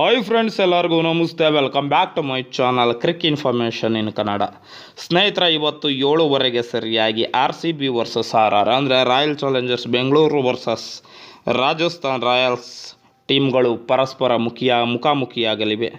Hi friends ಎಲ್ಲರಿಗೂ ನಮಸ್ತೆ. Welcome back to my channel cric information in Kannada ಸ್ನೇಹಿತರ, ಇವತ್ತು ಏಳುವರೆಗೆ ಸರಿಯಾಗಿ R C B versus R R ಅಂದರೆ Royal Challengers Bengaluru versus Rajasthan Royals ಟೀಮ್ಗಳು ಪರಸ್ಪರ ಮುಖಿಯ, ಮುಖಾಮುಖಿಯಾಗಲಿವೆ.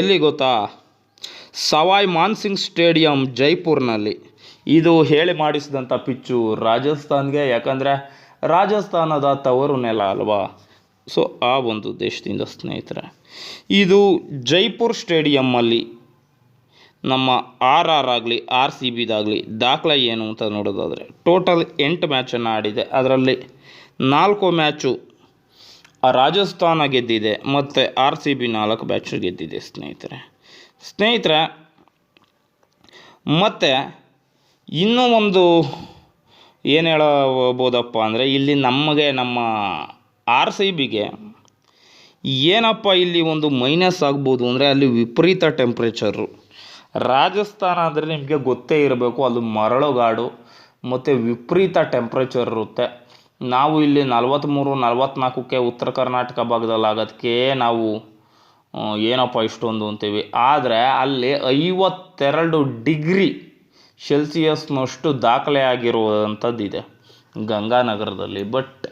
ಎಲ್ಲಿ ಗೊತ್ತಾ? ಸವಾಯ್ ಮಾನ್ಸಿಂಗ್ ಸ್ಟೇಡಿಯಂ ಜೈಪುರ್ನಲ್ಲಿ. ಇದು ಹೇಳಿ ಮಾಡಿಸಿದಂಥ ಪಿಚ್ಚು ರಾಜಸ್ಥಾನ್ಗೆ, ಯಾಕಂದರೆ ರಾಜಸ್ಥಾನದ ತವರು ನೆಲ ಅಲ್ವಾ? ಸೊ ಆ ಒಂದು ದೇಶದಿಂದ ಸ್ನೇಹಿತರೆ, ಇದು ಜೈಪುರ್ ಸ್ಟೇಡಿಯಮ್ಮಲ್ಲಿ ನಮ್ಮ ಆರ್ ಆರ್ ಆಗಲಿ, ಆರ್ ಸಿ ಬಿದಾಗಲಿ ದಾಖಲೆ ಏನು ಅಂತ ನೋಡೋದಾದರೆ, ಟೋಟಲ್ ಎಂಟು ಮ್ಯಾಚನ್ನು ಆಡಿದೆ. ಅದರಲ್ಲಿ ನಾಲ್ಕು ಮ್ಯಾಚು ರಾಜಸ್ಥಾನ ಗೆದ್ದಿದೆ ಮತ್ತು ಆರ್ ಸಿ ಬಿ ನಾಲ್ಕು ಮ್ಯಾಚು ಗೆದ್ದಿದೆ ಸ್ನೇಹಿತರೆ. ಸ್ನೇಹಿತರೆ, ಮತ್ತು ಇನ್ನೂ ಒಂದು ಏನು ಹೇಳಬೋದಪ್ಪ ಅಂದರೆ, ಇಲ್ಲಿ ನಮಗೆ ನಮ್ಮ ಆರ್ ಸಿ ಬಿಗೆ ಏನಪ್ಪ ಇಲ್ಲಿ ಒಂದು ಮೈನಸ್ ಆಗ್ಬೋದು ಅಂದರೆ ಅಲ್ಲಿ ವಿಪರೀತ ಟೆಂಪ್ರೇಚರು ರಾಜಸ್ಥಾನ ಅಂದರೆ ನಿಮಗೆ ಗೊತ್ತೇ ಇರಬೇಕು, ಅದು ಮರಳುಗಾಡು, ಮತ್ತು ವಿಪರೀತ ಟೆಂಪ್ರೇಚರ್ ಇರುತ್ತೆ. ನಾವು ಇಲ್ಲಿ ನಲ್ವತ್ತ್ಮೂರು ನಲ್ವತ್ತ್ನಾಲ್ಕಕ್ಕೆ ಉತ್ತರ ಕರ್ನಾಟಕ ಭಾಗದಲ್ಲಿ ಆಗೋದಕ್ಕೆ ನಾವು ಏನಪ್ಪ ಇಷ್ಟೊಂದು ಅಂತೀವಿ. ಆದರೆ ಅಲ್ಲಿ ಐವತ್ತೆರಡು ಡಿಗ್ರಿ ಸೆಲ್ಸಿಯಸ್ನಷ್ಟು ದಾಖಲೆ ಆಗಿರುವಂಥದ್ದಿದೆ ಗಂಗಾನಗರದಲ್ಲಿ. ಬಟ್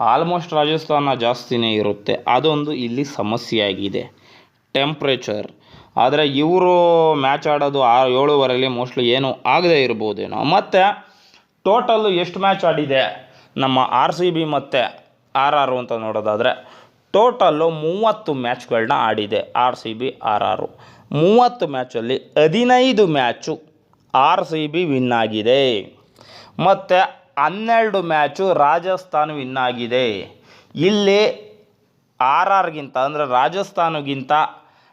ಆಲ್ಮೋಸ್ಟ್ ರಾಜಸ್ಥಾನ ಜಾಸ್ತಿನೇ ಇರುತ್ತೆ. ಅದೊಂದು ಇಲ್ಲಿ ಸಮಸ್ಯೆಯಾಗಿದೆ. ಟೆಂಪ್ರೇಚರ್ ಆದರೆ ಇವರು ಮ್ಯಾಚ್ ಆಡೋದು ಆ ಏಳುವರೆಯಲ್ಲಿ ಮೋಸ್ಟ್ಲಿ ಏನು ಆಗದೇ ಇರ್ಬೋದೇನೋ. ಮತ್ತು ಟೋಟಲ್ಲು ಎಷ್ಟು ಮ್ಯಾಚ್ ಆಡಿದೆ? ನಮ್ಮ ಆರ್ ಸಿ ಬಿ ಮತ್ತು ಆರ್ ಆರು ಅಂತ ನೋಡೋದಾದರೆ ಟೋಟಲ್ಲು ಮೂವತ್ತು ಮ್ಯಾಚ್ಗಳನ್ನ ಆಡಿದೆ R C B R R ಮೂವತ್ತು ಮ್ಯಾಚಲ್ಲಿ ಹದಿನೈದು match R C B win ಆಗಿದೆ. ಮತ್ತು ಹನ್ನೆರಡು ಮ್ಯಾಚು ರಾಜಸ್ಥಾನ ವಿನ್ ಆಗಿದೆ ಇಲ್ಲಿ ಆರ್ ಆರ್ಗಿಂತ ಅಂದರೆ ರಾಜಸ್ಥಾನಗಿಂತ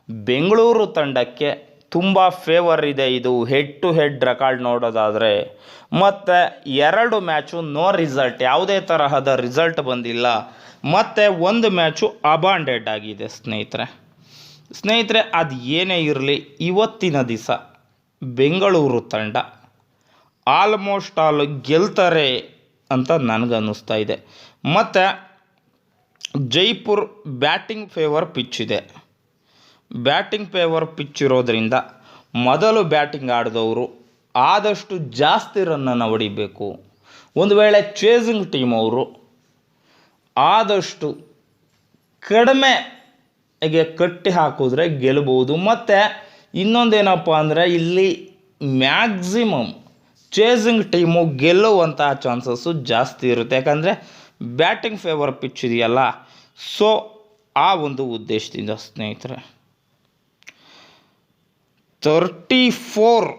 ಬೆಂಗಳೂರು ತಂಡಕ್ಕೆ ತುಂಬ ಫೇವರ್ ಇದೆ ಇದು ಹೆಡ್ ಟು ಹೆಡ್ ರೆಕಾರ್ಡ್ ನೋಡೋದಾದರೆ. ಮತ್ತು ಎರಡು ಮ್ಯಾಚು ನೋ ರಿಸಲ್ಟ್ ಯಾವುದೇ ತರಹದ ರಿಸಲ್ಟ್ ಬಂದಿಲ್ಲ. ಮತ್ತು ಒಂದು ಮ್ಯಾಚು ಅಬಾಂಡೆಡ್ ಆಗಿದೆ ಸ್ನೇಹಿತರೆ. ಸ್ನೇಹಿತರೆ, ಅದು ಏನೇ ಇರಲಿ, ಇವತ್ತಿನ ದಿವಸ ಬೆಂಗಳೂರು ತಂಡ ಆಲ್ಮೋಸ್ಟ್ ಆಲ್ ಗೆಲ್ತಾರೆ ಅಂತ ನನಗನ್ನಿಸ್ತಾ ಇದೆ. ಮತ್ತು ಜೈಪುರ್ ಬ್ಯಾಟಿಂಗ್ ಫೇವರ್ ಪಿಚ್ ಇದೆ. ಬ್ಯಾಟಿಂಗ್ ಫೇವರ್ ಪಿಚ್ ಇರೋದರಿಂದ ಮೊದಲು ಬ್ಯಾಟಿಂಗ್ ಆಡಿದವರು ಆದಷ್ಟು ಜಾಸ್ತಿ ರನ್ನನ್ನು ಹೊಡಿಬೇಕು. ಒಂದು ವೇಳೆ ಚೇಸಿಂಗ್ ಟೀಮ್ ಅವರು ಆದಷ್ಟು ಕಡಿಮೆಗೆ ಕಟ್ಟಿ ಹಾಕಿದ್ರೆ ಗೆಲ್ಬೋದು. ಮತ್ತು ಇನ್ನೊಂದೇನಪ್ಪ ಅಂದರೆ ಇಲ್ಲಿ ಮ್ಯಾಕ್ಸಿಮಮ್ ಚೇಸಿಂಗ್ ಟೀಮು ಗೆಲ್ಲುವಂತಹ ಚಾನ್ಸಸ್ಸು ಜಾಸ್ತಿ ಇರುತ್ತೆ. ಯಾಕಂದರೆ ಬ್ಯಾಟಿಂಗ್ ಫೇವರ್ ಪಿಚ್ ಇದೆಯಲ್ಲ, ಸೊ ಆ ಒಂದು ಉದ್ದೇಶದಿಂದ ಸ್ನೇಹಿತರೆ. ತರ್ಟಿ ಫೋರ್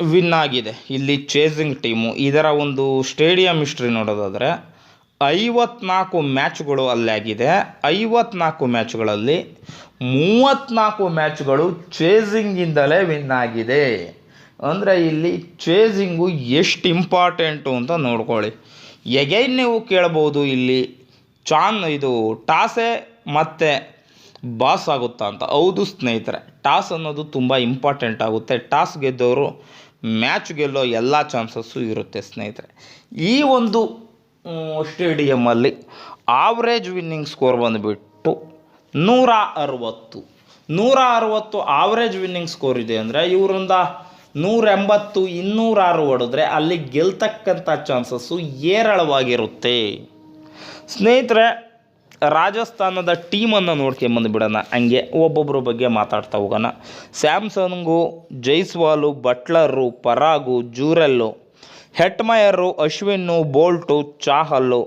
ವಿನ್ ಆಗಿದೆ ಇಲ್ಲಿ ಚೇಸಿಂಗ್ ಟೀಮು. ಇದರ ಒಂದು ಸ್ಟೇಡಿಯಂ ಹಿಸ್ಟ್ರಿ ನೋಡೋದಾದರೆ, ಐವತ್ನಾಲ್ಕು ಮ್ಯಾಚ್ಗಳು ಅಲ್ಲಾಗಿದೆ. ಐವತ್ನಾಲ್ಕು ಮ್ಯಾಚ್ಗಳಲ್ಲಿ ಮೂವತ್ತ್ನಾಲ್ಕು ಮ್ಯಾಚ್ಗಳು ಚೇಸಿಂಗಿಂದಲೇ ವಿನ್ ಆಗಿದೆ. ಅಂದರೆ ಇಲ್ಲಿ ಚೇಸಿಂಗು ಎಷ್ಟು ಇಂಪಾರ್ಟೆಂಟು ಅಂತ ನೋಡ್ಕೊಳ್ಳಿ. ಎಗೈನ್ ನೀವು ಕೇಳ್ಬೋದು ಇಲ್ಲಿ, ಚಾನ್ ಇದು ಟಾಸೆ ಮತ್ತು ಬಾಸ್ ಆಗುತ್ತಾ ಅಂತ. ಹೌದು ಸ್ನೇಹಿತರೆ, ಟಾಸ್ ಅನ್ನೋದು ತುಂಬ ಇಂಪಾರ್ಟೆಂಟ್ ಆಗುತ್ತೆ. ಟಾಸ್ ಗೆದ್ದವರು ಮ್ಯಾಚ್ ಗೆಲ್ಲೋ ಎಲ್ಲ ಚಾನ್ಸಸ್ಸು ಇರುತ್ತೆ ಸ್ನೇಹಿತರೆ. ಈ ಒಂದು ಸ್ಟೇಡಿಯಮಲ್ಲಿ ಆವ್ರೇಜ್ ವಿನ್ನಿಂಗ್ ಸ್ಕೋರ್ ಬಂದುಬಿಟ್ಟು ನೂರ ಅರವತ್ತು. ನೂರ ಅರವತ್ತು ಆವ್ರೇಜ್ ವಿನ್ನಿಂಗ್ ಸ್ಕೋರ್ ಇದೆ ಅಂದರೆ ಇವರಿಂದ ನೂರ ಎಂಬತ್ತು ಇನ್ನೂರಾರು ಹೊಡೆದ್ರೆ ಅಲ್ಲಿ ಗೆಲ್ತಕ್ಕಂಥ ಚಾನ್ಸಸ್ಸು ಏರಳವಾಗಿರುತ್ತೆ ಸ್ನೇಹಿತರೆ, ರಾಜಸ್ಥಾನದ ಟೀಮನ್ನು ನೋಡ್ಕೊಂಬಂದುಬಿಡೋಣ ಹಂಗೆ ಒಬ್ಬೊಬ್ಬರ ಬಗ್ಗೆ ಮಾತಾಡ್ತಾ ಹೋಗೋಣ. Samson, Jaiswal, Buttler, Parag, Jurel, Hetmyer, Ashwin, Boult, Chahal,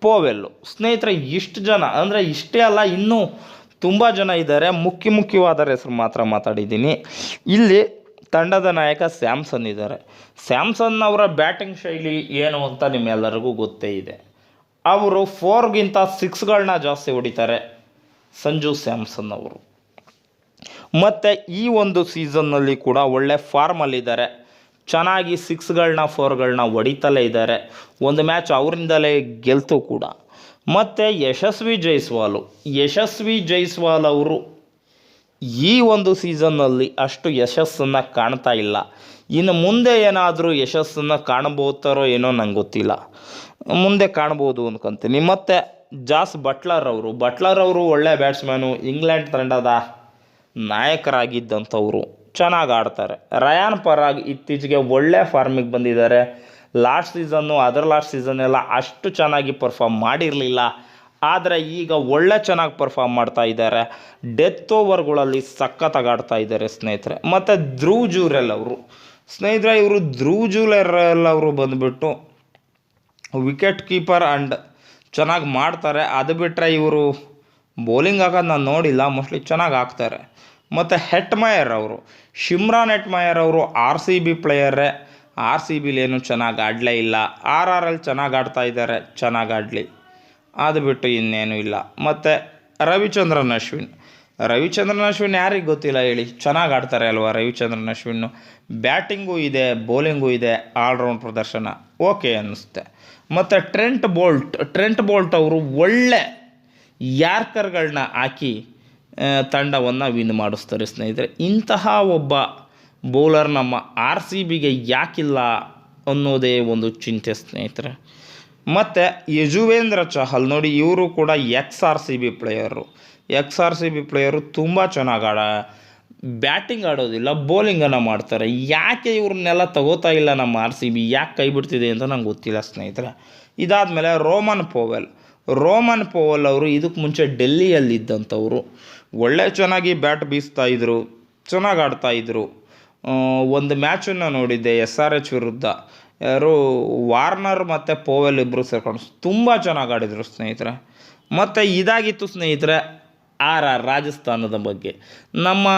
Powell. ಸ್ನೇಹಿತರೆ, ಇಷ್ಟು ಜನ, ಅಂದರೆ ಇಷ್ಟೇ ಅಲ್ಲ, ಇನ್ನೂ ತುಂಬ ಜನ ಇದ್ದಾರೆ. ಮುಖ್ಯ ಮುಖ್ಯವಾದ ಹೆಸರು ಮಾತ್ರ ಮಾತಾಡಿದ್ದೀನಿ. ಇಲ್ಲಿ ತಂಡದ ನಾಯಕ ಸ್ಯಾಮ್ಸನ್ ಇದ್ದಾರೆ. ಸ್ಯಾಮ್ಸನ್ ಅವರ ಬ್ಯಾಟಿಂಗ್ ಶೈಲಿ ಏನು ಅಂತ ನಿಮ್ಮೆಲ್ಲರಿಗೂ ಗೊತ್ತೇ ಇದೆ. ಅವರು ಫೋರ್ಗಿಂತ ಸಿಕ್ಸ್ಗಳನ್ನ ಜಾಸ್ತಿ ಹೊಡಿತಾರೆ ಸಂಜು ಸ್ಯಾಮ್ಸನ್ ಅವರು ಮತ್ತು ಈ ಒಂದು ಸೀಸನ್ನಲ್ಲಿ ಕೂಡ ಒಳ್ಳೆ ಫಾರ್ಮಲ್ಲಿದ್ದಾರೆ. ಚೆನ್ನಾಗಿ ಸಿಕ್ಸ್ಗಳನ್ನ ಫೋರ್ಗಳನ್ನ ಹೊಡಿತಲೇ ಇದ್ದಾರೆ. ಒಂದು ಮ್ಯಾಚ್ ಅವರಿಂದಲೇ ಗೆಲ್ತು ಕೂಡ. ಮತ್ತು ಯಶಸ್ವಿ ಜೈಸ್ವಾಲು. ಯಶಸ್ವಿ ಜೈಸ್ವಾಲ್ ಅವರು ಈ ಒಂದು ಸೀಸನ್ನಲ್ಲಿ ಅಷ್ಟು ಯಶಸ್ಸನ್ನು ಕಾಣ್ತಾ ಇಲ್ಲ. ಇನ್ನು ಮುಂದೆ ಏನಾದರೂ ಯಶಸ್ಸನ್ನು ಕಾಣಬಹುತ್ತಾರೋ ಏನೋ ನಂಗೆ ಗೊತ್ತಿಲ್ಲ. ಮುಂದೆ ಕಾಣ್ಬೋದು ಅನ್ಕೊಂತೀನಿ. ಮತ್ತು ಜಾಸ್ ಬಟ್ಲರ್ ಅವರು ಬಟ್ಲರ್ ಅವರು ಒಳ್ಳೆ ಬ್ಯಾಟ್ಸ್ಮ್ಯಾನು, ಇಂಗ್ಲೆಂಡ್ ತಂಡದ ನಾಯಕರಾಗಿದ್ದಂಥವ್ರು. ಚೆನ್ನಾಗಿ ಆಡ್ತಾರೆ. ರಯಾನ್ ಪರಾಗ್ ಇತ್ತೀಚೆಗೆ ಒಳ್ಳೆ ಫಾರ್ಮಿಗೆ ಬಂದಿದ್ದಾರೆ. Last season, other last season ಎಲ್ಲ ಅಷ್ಟು ಚೆನ್ನಾಗಿ ಪರ್ಫಾರ್ಮ್ ಮಾಡಿರಲಿಲ್ಲ. ಆದರೆ ಈಗ ಒಳ್ಳೆ ಚೆನ್ನಾಗಿ ಪರ್ಫಾರ್ಮ್ ಮಾಡ್ತಾ ಇದ್ದಾರೆ. ಡೆತ್ ಓವರ್ಗಳಲ್ಲಿ ಸಖತ್ತಾಗಿ ಆಡ್ತಾ ಇದ್ದಾರೆ ಸ್ನೇಹಿತರೆ. ಮತ್ತು ಧ್ರುವ್ ಜೂರೆಲ್ ಅವರು. ಸ್ನೇಹಿತರೆ, ಇವರು ಧ್ರುವ್ ಜೂಲೆರಲ್ ಅವರು ಬಂದುಬಿಟ್ಟು ವಿಕೆಟ್ ಕೀಪರ್ ಆ್ಯಂಡ್ ಚೆನ್ನಾಗಿ ಮಾಡ್ತಾರೆ. ಅದು ಬಿಟ್ಟರೆ ಇವರು ಬೌಲಿಂಗ್ ಹಾಕೋದು ನಾನು ನೋಡಿಲ್ಲ. ಮೋಸ್ಟ್ಲಿ ಚೆನ್ನಾಗಿ ಹಾಕ್ತಾರೆ. ಮತ್ತು ಹೆಟ್ಮಯರ್ ಅವರು. ಶಿಮ್ರಾನ್ ಹೆಟ್ಮಯರ್ ಅವರು ಆರ್ ಸಿ ಬಿ ಪ್ಲೇಯರೇ ಆರ್ ಸಿ ಬಿಲಿ ಏನು ಚೆನ್ನಾಗಿ ಆಡಲೇ ಇಲ್ಲ. ಆರ್ ಆರ್ ಅಲ್ಲಿ ಚೆನ್ನಾಗಿ ಆಡ್ತಾ ಇದ್ದಾರೆ. ಚೆನ್ನಾಗಿ ಆಡಲಿ. ಅದು ಬಿಟ್ಟು ಇನ್ನೇನು ಇಲ್ಲ. ಮತ್ತು ರವಿಚಂದ್ರನ್, ಅಶ್ವಿನ್. ರವಿಚಂದ್ರನ್, ಅಶ್ವಿನ್ ಯಾರಿಗೆ ಗೊತ್ತಿಲ್ಲ ಹೇಳಿ. ಚೆನ್ನಾಗಿ ಆಡ್ತಾರೆ ಅಲ್ವಾ ರವಿಚಂದ್ರನ್, ಅಶ್ವಿನ್ನು. ಬ್ಯಾಟಿಂಗೂ ಇದೆ, ಬೌಲಿಂಗೂ ಇದೆ, ಆಲ್ರೌಂಡ್ ಪ್ರದರ್ಶನ. ಓಕೆ ಅನ್ನಿಸುತ್ತೆ. ಮತ್ತು ಟ್ರೆಂಟ್ ಬೋಲ್ಟ್ ಟ್ರೆಂಟ್ ಬೋಲ್ಟ್ ಅವರು ಒಳ್ಳೆ ಯಾರ್ಕರ್ಗಳನ್ನ ಹಾಕಿ ತಂಡವನ್ನು ವಿನ್ ಮಾಡಿಸ್ತಾರೆ ಸ್ನೇಹಿತರೆ. ಇಂತಹ ಒಬ್ಬ ಬೌಲರ್ ನಮ್ಮ ಆರ್ ಸಿ ಬಿಗೆ ಯಾಕಿಲ್ಲ ಅನ್ನೋದೇ ಒಂದು ಚಿಂತೆ ಸ್ನೇಹಿತರೆ. ಮತ್ತು ಯಜುವೇಂದ್ರ ಚಹಲ್ ನೋಡಿ, ಇವರು ಕೂಡ ex R C B player ex R C B player ತುಂಬ ಚೆನ್ನಾಗಿ ಆಡ ಬ್ಯಾಟಿಂಗ್ ಆಡೋದಿಲ್ಲ ಬೌಲಿಂಗನ್ನು ಮಾಡ್ತಾರೆ. ಯಾಕೆ ಇವ್ರನ್ನೆಲ್ಲ ತಗೋತಾ ಇಲ್ಲ ನಮ್ಮ ಆರ್ ಸಿ ಬಿ ಯಾಕೆ ಕೈ ಬಿಡ್ತಿದೆ ಅಂತ ನಂಗೆ ಗೊತ್ತಿಲ್ಲ ಸ್ನೇಹಿತರೆ. ಇದಾದಮೇಲೆ ರೋಮನ್ ಪೋವೆಲ್. ರೋಮನ್ ಪೋವೆಲ್ ಅವರು ಇದಕ್ಕೆ ಮುಂಚೆ ಡೆಲ್ಲಿಯಲ್ಲಿದ್ದಂಥವ್ರು. ಒಳ್ಳೆ ಚೆನ್ನಾಗಿ ಬ್ಯಾಟ್ ಬೀಸ್ತಾ ಇದ್ರು, ಚೆನ್ನಾಗಿ ಆಡ್ತಾಯಿದ್ರು ಒಂದು ಮ್ಯಾಚನ್ನು ನೋಡಿದ್ದೆ ಎಸ್ ಆರ್ ಎಚ್ ವಿರುದ್ಧ. ಯಾರು ವಾರ್ನರ್ ಮತ್ತು ಪೋವೆಲ್ ಇಬ್ಬರು ಸೇರ್ಕೊಂಡು ತುಂಬ ಚೆನ್ನಾಗಿ ಆಡಿದರು ಸ್ನೇಹಿತರೆ. ಮತ್ತು ಇದಾಗಿತ್ತು ಸ್ನೇಹಿತರೆ ಆರ್ ಆರ್ ರಾಜಸ್ಥಾನದ ಬಗ್ಗೆ. ನಮ್ಮ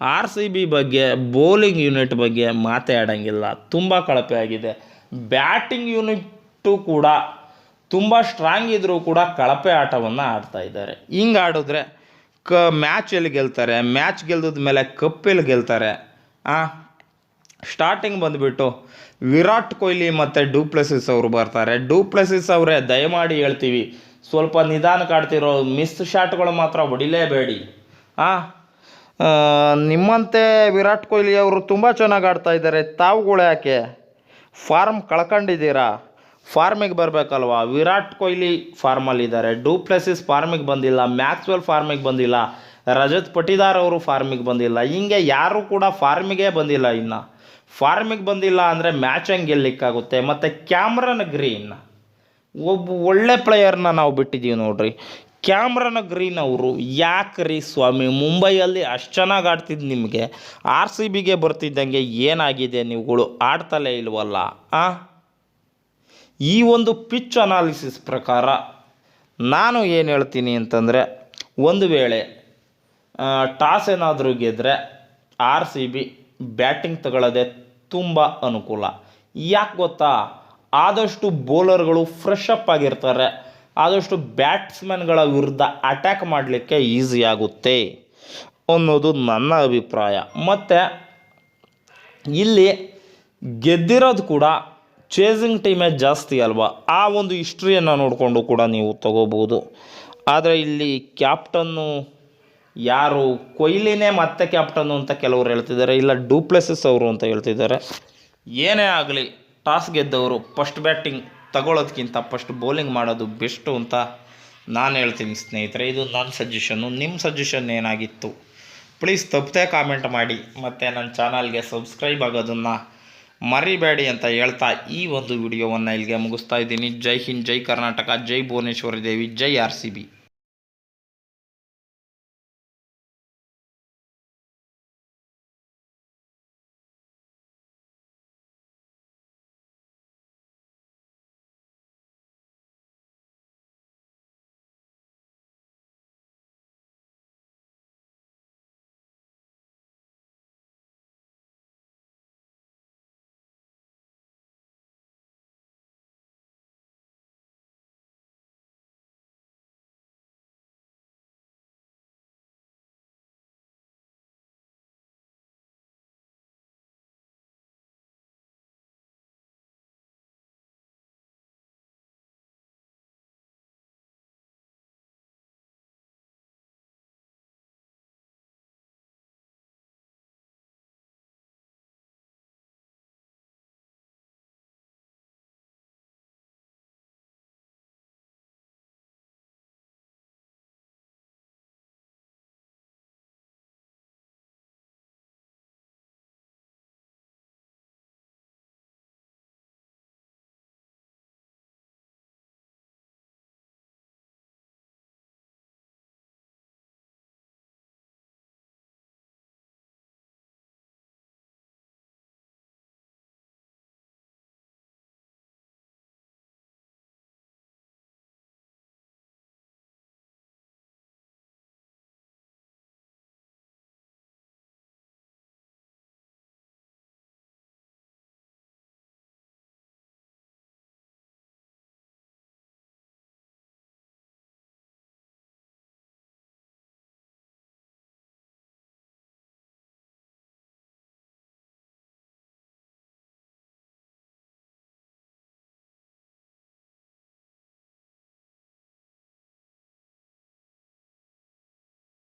ಆರ್ ಸಿ ಬಿ ಬಗ್ಗೆ, ಬೌಲಿಂಗ್ ಯೂನಿಟ್ ಬಗ್ಗೆ ಮಾತೇ ಆಡೋಂಗಿಲ್ಲ ತುಂಬ ಕಳಪೆ ಆಗಿದೆ. ಬ್ಯಾಟಿಂಗ್ ಯೂನಿಟ್ಟು ಕೂಡ ತುಂಬ ಸ್ಟ್ರಾಂಗ್ ಇದ್ದರೂ ಕೂಡ ಕಳಪೆ ಆಟವನ್ನು ಆಡ್ತಾ ಇದ್ದಾರೆ. ಹಿಂಗೆ ಆಡಿದ್ರೆ ಕ ಮ್ಯಾಚಲ್ಲಿ ಗೆಲ್ತಾರೆ? ಮ್ಯಾಚ್ ಗೆಲ್ದಿದ ಮೇಲೆ ಕಪ್ಪಲ್ಲಿ ಗೆಲ್ತಾರೆ? ಸ್ಟಾರ್ಟಿಂಗ್ ಬಂದುಬಿಟ್ಟು ವಿರಾಟ್ ಕೊಹ್ಲಿ ಮತ್ತು ಡೂಪ್ಲೆಸಿಸ್ ಅವರು ಬರ್ತಾರೆ. ಡೂಪ್ಲೆಸಿಸ್ ಅವರೇ ದಯಮಾಡಿ ಹೇಳ್ತೀವಿ. ಸ್ವಲ್ಪ ನಿಧಾನ ಕಾಡ್ತಿರೋ ಮಿಸ್ ಶಾಟ್ಗಳು ಮಾತ್ರ ಹೊಡಿಲೇಬೇಡಿ. ಆ, ನಿಮ್ಮಂತೆ ವಿರಾಟ್ ಕೊಹ್ಲಿ ಅವರು ತುಂಬ ಚೆನ್ನಾಗಿ ಆಡ್ತಾ ಇದ್ದಾರೆ. ತಾವುಗಳು ಯಾಕೆ? ಫಾರ್ಮ್ ಕಳ್ಕೊಂಡಿದ್ದೀರಾ? ಫಾರ್ಮಿಗೆ ಬರಬೇಕಲ್ವಾ? ವಿರಾಟ್ ಕೊಹ್ಲಿ ಫಾರ್ಮಲ್ಲಿದ್ದಾರೆ ಡೂಪ್ಲೆಸಿಸ್ ಫಾರ್ಮಿಗೆ ಬಂದಿಲ್ಲ. ಮ್ಯಾಕ್ಸ್ವೆಲ್ ಫಾರ್ಮಿಗೆ ಬಂದಿಲ್ಲ. ರಜತ್ ಪಟಿದಾರ್ ಅವರು ಫಾರ್ಮಿಗೆ ಬಂದಿಲ್ಲ. ಹಿಂಗೆ ಯಾರೂ ಕೂಡ ಫಾರ್ಮಿಗೆ ಬಂದಿಲ್ಲ ಇನ್ನು. ಫಾರ್ಮಿಗೆ ಬಂದಿಲ್ಲ ಅಂದರೆ ಮ್ಯಾಚ್ ಹೆಂಗೆ ಗೆಲ್ಲಿಕ್ಕಾಗುತ್ತೆ ಮತ್ತು ಕ್ಯಾಮ್ರನ್ ಗ್ರೀನ್, ಒಬ್ಬ ಒಳ್ಳೆ ಪ್ಲೇಯರ್ನ ನಾವು ಬಿಟ್ಟಿದ್ದೀವಿ ನೋಡ್ರಿ. ಕ್ಯಾಮ್ರನ್ ಗ್ರೀನ್ ಅವರು ಯಾಕ್ರಿ ಸ್ವಾಮಿ? ಮುಂಬೈಯಲ್ಲಿ ಅಷ್ಟು ಚೆನ್ನಾಗಿ ಆಡ್ತಿದ್ದು ನಿಮಗೆ. ಆರ್ ಸಿ ಬಿಗೆ ಬರ್ತಿದ್ದಂಗೆ ಏನಾಗಿದೆ ನೀವುಗಳು? ಆಡ್ತಲೇ ಇಲ್ವಲ್ಲ, ಆ? ಈ ಒಂದು ಪಿಚ್ ಅನಾಲಿಸಿಸ್ ಪ್ರಕಾರ ನಾನು ಏನು ಹೇಳ್ತೀನಿ ಅಂತಂದರೆ, ಒಂದು ವೇಳೆ ಟಾಸ್ ಏನಾದರೂ ಗೆದ್ದರೆ ಆರ್ ಸಿ ಬಿ ಬ್ಯಾಟಿಂಗ್ ತಗೊಳ್ಳೋದೆ ತುಂಬ ಅನುಕೂಲ. ಯಾಕೆ ಗೊತ್ತಾ? ಆದಷ್ಟು ಬೌಲರ್ಗಳು ಫ್ರೆಶ್ ಅಪ್ ಆಗಿರ್ತಾರೆ. ಆದಷ್ಟು ಬ್ಯಾಟ್ಸ್ಮನ್ಗಳ ವಿರುದ್ಧ ಅಟ್ಯಾಕ್ ಮಾಡಲಿಕ್ಕೆ ಈಸಿ ಆಗುತ್ತೆ ಅನ್ನೋದು ನನ್ನ ಅಭಿಪ್ರಾಯ. ಮತ್ತು ಇಲ್ಲಿ ಗೆದ್ದಿರೋದು ಕೂಡ ಚೇಸಿಂಗ್ ಟೀಮೇ ಜಾಸ್ತಿ ಅಲ್ವಾ? ಆ ಒಂದು ಹಿಸ್ಟ್ರಿಯನ್ನು ನೋಡಿಕೊಂಡು ಕೂಡ ನೀವು ತಗೋಬೋದು. ಆದರೆ ಇಲ್ಲಿ ಕ್ಯಾಪ್ಟನ್ನು ಯಾರು ಕೊಹ್ಲಿನೇ ಮತ್ತೆ ಕ್ಯಾಪ್ಟನ್ನು ಅಂತ ಕೆಲವರು ಹೇಳ್ತಿದ್ದಾರೆ, ಇಲ್ಲ ಡೂಪ್ಲೆಸಸ್ ಅವರು ಅಂತ ಹೇಳ್ತಿದ್ದಾರೆ. ಏನೇ ಆಗಲಿ, ಟಾಸ್ ಗೆದ್ದವರು ಫಸ್ಟ್ ಬ್ಯಾಟಿಂಗ್ ತಗೊಳ್ಳೋದಕ್ಕಿಂತ ಫಸ್ಟ್ ಬೌಲಿಂಗ್ ಮಾಡೋದು ಬೆಸ್ಟು ಅಂತ ನಾನು ಹೇಳ್ತೀನಿ ಸ್ನೇಹಿತರೆ, ಇದು ನನ್ನ ಸಜೆಷನ್ನು ನಿಮ್ಮ ಸಜೆಷನ್ ಏನಾಗಿತ್ತು? ಪ್ಲೀಸ್ ತಪ್ಪದೆ ಕಾಮೆಂಟ್ ಮಾಡಿ, ಮತ್ತು ನನ್ನ ಚಾನಲ್ಗೆ ಸಬ್ಸ್ಕ್ರೈಬ್ ಆಗೋದನ್ನು ಮರಿಬೇಡಿ ಅಂತ ಹೇಳ್ತಾ ಈ ಒಂದು ವಿಡಿಯೋವನ್ನು ಇಲ್ಲಿಗೆ ಮುಗಿಸ್ತಾ ಇದ್ದೀನಿ. ಜೈ ಹಿಂದ್, ಜೈ ಕರ್ನಾಟಕ, ಜೈ ಭುವನೇಶ್ವರಿ ದೇವಿ, ಜೈ ಆರ್ ಸಿ ಬಿ.